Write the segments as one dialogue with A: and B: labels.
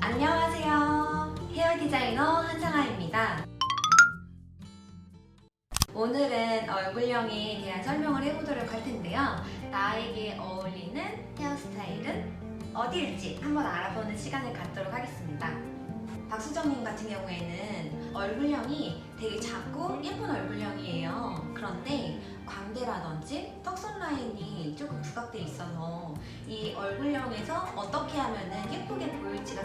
A: 안녕하세요. 헤어 디자이너 한상아입니다. 오늘은 얼굴형에 대한 설명을 해보도록 할 텐데요. 나에게 어울리는 헤어스타일은 어디일지 한번 알아보는 시간을 갖도록 하겠습니다. 박수정님 같은 경우에는 얼굴형이 되게 작고 예쁜 얼굴형이에요. 그런데 광대라든지 턱선 라인이 조금 부각돼 있어서 이 얼굴형에서 어떻게 하면 예쁘게 보일지가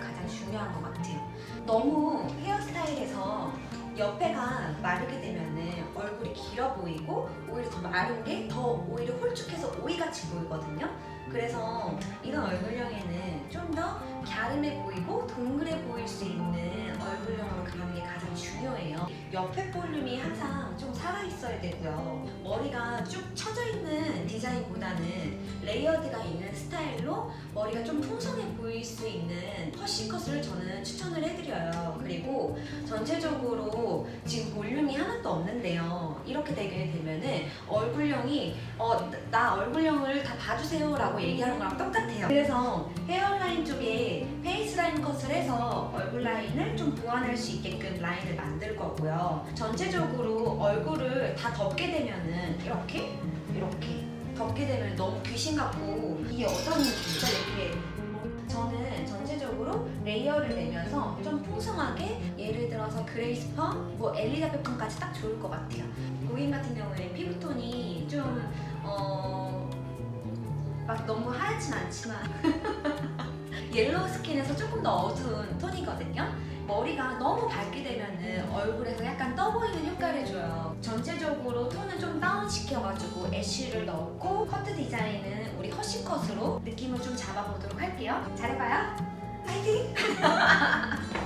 A: 중요한 것 같아요. 너무 헤어스타일에서 옆에가 마르게 되면 얼굴이 길어 보이고 오히려 더 마른 게 더 오히려 홀쭉해서 오이같이 보이거든요. 그래서 이런 얼굴형에는 좀 더 갸름해 보이고 동그래 보일 수 있는 얼굴형으로 가는 게 가장 중요해요. 옆에 볼륨이 항상 좀 살아 있어야 되고요. 머리가 쭉 처져 있는 디자인보다는 레이어드가 있는 스타일로 머리가 좀 풍성해 보일 수 있는 허쉬컷을 저는 추천을 해드려요. 그리고 전체적으로 지금 볼륨이 하나도 없는데요. 이렇게 되게 되면은 얼굴형이 어, 나 얼굴형을 다 봐주세요 라고 얘기하는 거랑 똑같아요. 그래서 헤어라인 쪽에 페이스라인 컷을 해서 얼굴 라인을 좀 보완할 수 있게끔 라인을 만들 거고요. 전체적으로 얼굴을 다 덮게 되면은 이렇게 이렇게 덮게 되면 너무 귀신 같고 이 여성이 진짜 이렇게 저는 전체적으로 레이어를 내면서 좀 풍성하게 예를 들어서 그레이스 펌, 뭐 엘리자베 펌까지 딱 좋을 것 같아요. 고인 같은 경우에 피부톤이 좀 어... 막 너무 하얗진 않지만 옐로우 스킨에서 조금 더 어두운 톤이거든요. 머리가 너무 밝게 되면은 얼굴에서 약간 떠 보이는 효과를 줘요. 전체적으로 톤을 좀 다운 시켜가지고 애쉬를 넣고 커트 디자인은 우리 허쉬 컷으로 느낌을 좀 잡아보도록 할게요. 잘해봐요. 파이팅!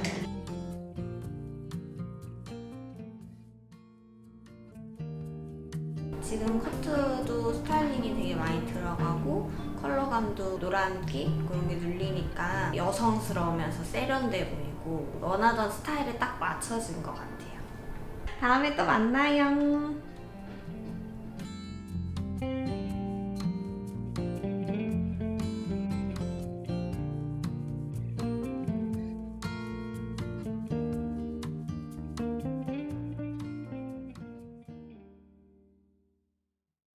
A: 지금 커트도 스타일링이 되게 많이 들어가고 컬러감도 노란기 그런 게 눌리니까 여성스러우면서 세련돼 보 이고 원하던 스타일에 딱 맞춰진 것 같아요. 다음에 또 만나요.